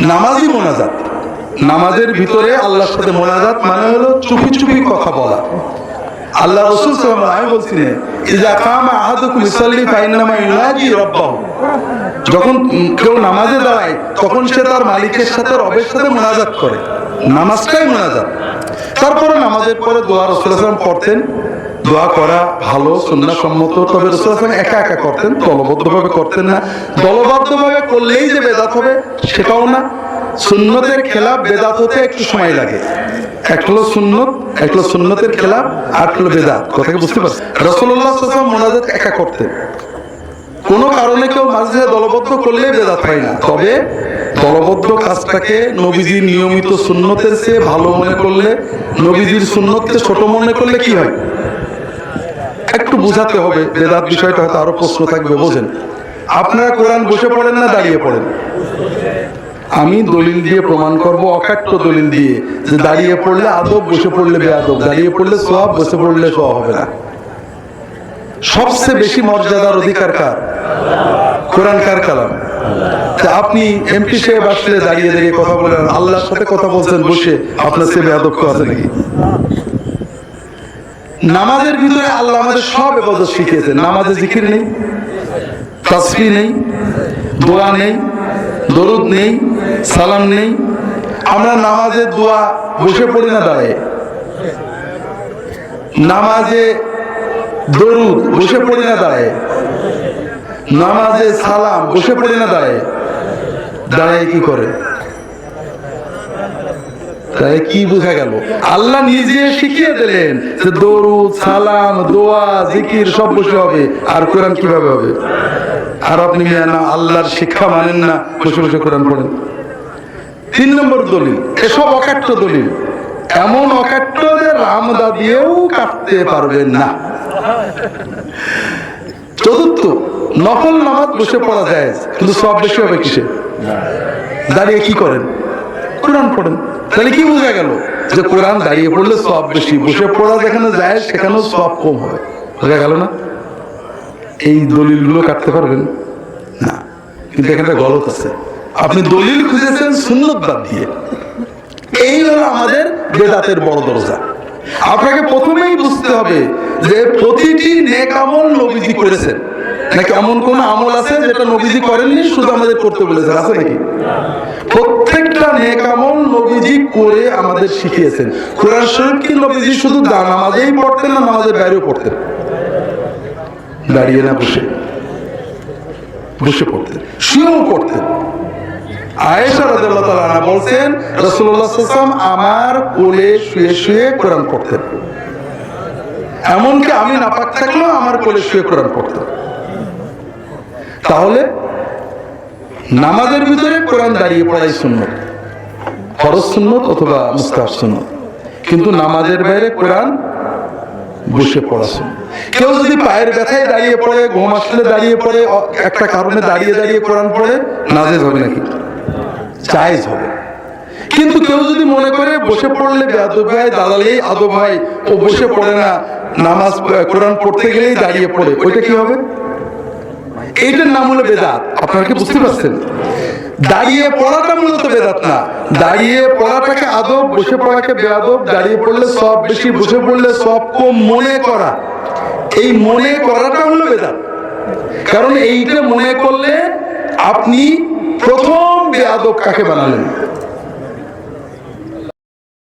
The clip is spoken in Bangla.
নামাজই মোনাজাত। নামাজের ভিতরে আল্লাহর সাথে মোনাজাত মানে হলো চুপি চুপি কথা বলা। আল্লাহ রসুল ইউনাজি রাব্বাহু। যখন কেউ নামাজে দাঁড়ায়, তখন সে তার মালিকের সাথে রবের সাথে মোনাজাত করে। নামাজটাই মোনাজাত। তারপরে নামাজের পরে দোয়া রসুলাম পড়তেন দোয়া করা ভালো সন্ন্যাসম্মত তবে একা একা করতেন, দলবদ্ধভাবে করতেন না। দলবদ্ধভাবে করলেই যে বেদাত হবে সেটাও না। সুন্নতের খেলাফ বেদাত হতে একটু সময় লাগে। এক হলো সুন্নত, এক হলো সুন্নতের খেলাফ আর হলো বেদাত। কথাকে বুঝতে পারছেন? রসুল্লাহ মোনাজাত একা করতেন। কোনো কারণে কেউ মাঝে দলবদ্ধ করলে বেদাত হয় না। তবে দলবদ্ধ কাজটাকে নবীজির নিয়মিত সুন্নতের চেয়ে ভালো মনে করলে, নবীজির সুন্নতকে ছোট মনে করলে কি হয়? বুঝাতে হবে, বেদাত বিষয়টা হয়তো আরও প্রশ্ন থাকবে, বোঝেন। আপনারা কোরআন বসে পড়েন না দাঁড়িয়ে পড়েন? আমি দলিল দিয়ে প্রমাণ করব অকাট্য দলিল দিয়ে, যে দাঁড়িয়ে পড়লে আদব, বসে পড়লে বেআদব, দাঁড়িয়ে পড়লে সব বসে পড়লে সব হবে না। সবচেয়ে বেশি মর্যাদার অধিকার কার? কোরআন কার কালাম? আপনি এমপি সাহেব আসলে দাঁড়িয়ে দাঁড়িয়ে কথা বলেন, আল্লাহর সাথে কথা বলছেন, বসে আপনার সে বেয়াদক্ষ আছে নাকি? নামাজের ভিতরে আল্লাহ আমাদের সব এবাদত শিখিয়েছে। নামাজে জিকির নেই তাসবি নেই, দোয়া নেই, দরুদ নেই, সালাম নেই। আমরা নামাজের দোয়া বসে পড়ি না দাঁড়ায়। নামাজে দরুদ বসে পড়ি না দাঁড়ায়। নামাজে সালাম বসে পড়ি না দাঁড়ায়। দাঁড়ায় কি করে? তাই কি বোঝা গেল? আল্লাহ নিজে শিখিয়ে দিলেন যে দরুদ, সালাম, দোয়া, জিকির সব বসে হবে। আর কোরআন কীভাবে হবে? আর আপনি না, আল্লাহর শিক্ষা মানেন না, বসে বসে কোরআন পড়েন। তিন নম্বর দলিল, এসব অকাট্য দলিল। এমন অকাট্য যে রামদা দিয়েও কাটতে পারবেন না। চতুর্থ নকল নামাজ বসে পড়া যায় কিন্তু সব বেশি হবে কিসে? দাঁড়িয়ে কি করেন? কোরআন পড়েন। তাহলে কি বোঝা গেল? যে কোরআন দাঁড়িয়ে পড়লে সব বেশি, বসে পড়া যেখানে যায় সেখানেও সব কম হবে। বোঝা গেল না? এই দলিলগুলো কাটতে পারবেন? না। কিন্তু এখানে গলত আছে। আপনি দলিল খুঁজেছেন সুন্নত বাদ দিয়ে। এই হলো আমাদের বেদাতের বড় দরজা। আপনাকে প্রথমেই বুঝতে হবে যে প্রতিটি নেক আমল নবীজি করেছেন। নাকি এমন কোন আমল আছে যেটা নবীজি করেননি শুধু আমাদের করতে বলেছেন আছে নাকি? প্রত্যেকটা নেক আমল নবীজি করে আমাদের শিখিয়েছেন। কোরআন শরীফ কি নবীজি শুধু দা- নামাজেই পড়তেন না নামাজের বাইরেও পড়তেন? দাঁড়িয়ে না বসে। বসে পড়তেন শুয়েও পড়তেন। আয়েশা রাদিয়াল্লাহু তাআলা বলছেন রাসূলুল্লাহ সাল্লাল্লাহু আলাইহি আমার কোলে শুয়ে শুয়ে কোরআন পড়তেন। এমনকি আমি নাপাক থাকলেও আমার কোলে শুয়ে কোরআন পড়তেন তাহলে নামাজের ভিতরে কোরআন দাঁড়িয়ে পড়াই সুন্নত। ফরজ সুন্নত অথবা মুস্তাহাব সুন্নত। কিন্তু নামাজের বাইরে কোরআন বসে পড়া কেউ যদি পায়ের ব্যথায় দাঁড়িয়ে পড়ে, ঘুম আসলে দাঁড়িয়ে পড়ে একটা কারণে দাঁড়িয়ে দাঁড়িয়ে কোরআন পড়ে, নাজেজ হবে নাকি? জায়েজ হবে। কিন্তু কেউ যদি মনে করে বসে পড়লে বেয়াদব ভাই দাঁড়ালেই আদব হয় ও বসে পড়ে না, নামাজ কোরআন পড়তে গেলেই দাঁড়িয়ে পড়ে, ওইটা কি হবে? এইটার নাম হলো বেদাত। আপনারা কি বুঝতে পারছেন? দাঁড়িয়ে পড়াটা মূলত বেদাত না। দাঁড়িয়ে পড়াটাকে আদব, বসে পড়াকে বেআব দাঁড়িয়ে পড়লে সব বেশি, বসে পড়লে সব কম মনে করা। এই মনে করাটা হলো বেদাত। কারণ এইটা মনে করলে আপনি প্রথম বেআব কাকে বানালেন?